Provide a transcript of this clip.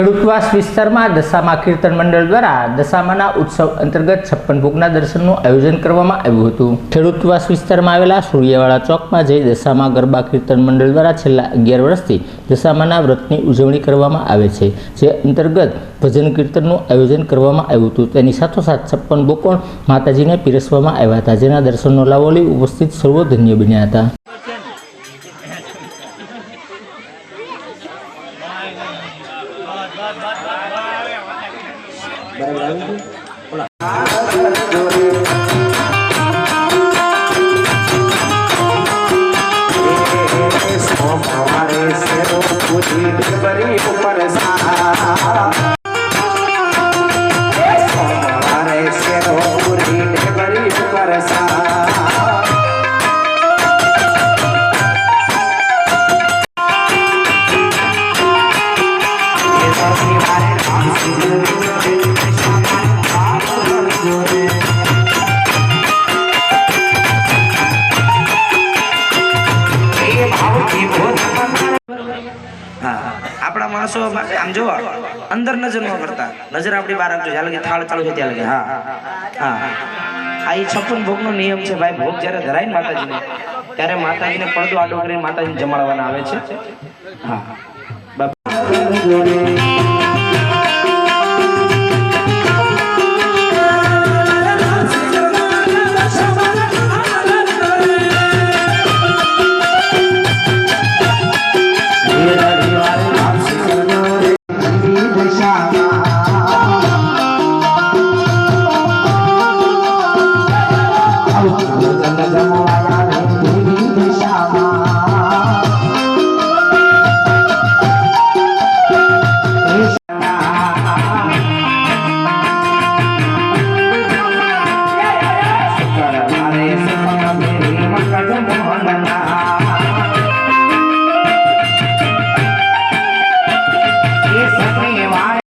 ખેડૂતવાસ વિસ્તારમાં દશામા કીર્તન મંડળ દ્વારા દશામાના ઉત્સવ અંતર્ગત છપ્પન ભોગના દર્શનનું આયોજન કરવામાં આવ્યું હતું. ખેડૂતવાસ વિસ્તારમાં આવેલા સૂર્યવાળા ચોકમાં જઈ દશામા ગરબા કીર્તન મંડળ દ્વારા છેલ્લા અગિયાર વર્ષથી દશામાના વ્રતની ઉજવણી કરવામાં આવે છે, જે અંતર્ગત ભજન કીર્તનનું આયોજન કરવામાં આવ્યું હતું. તેની સાથોસાથ છપ્પન પણ માતાજીને પીરસવામાં આવ્યા હતા, જેના દર્શનનો લાવો લઈ ઉપસ્થિત સર્વો ધન્ય બન્યા હતા. સોમવારે શેરો પૂજી ઢેબરી ઉપર આપણા માણસો આમ જો અંદર નજર ન કરતા. નજર આપણી બહાર રાખજો જ્યાં લગી થાળ ચાલુ છે ત્યાં લગી. હા હા આ એ છપ્પન ભોગનો નિયમ છે ભાઈ. ભોગ જ્યારે ધરાય ને માતાજીને, ત્યારે માતાજીને પડદો આડો કરીને માતાજીને જમાડવાના આવે છે. હા. બાપ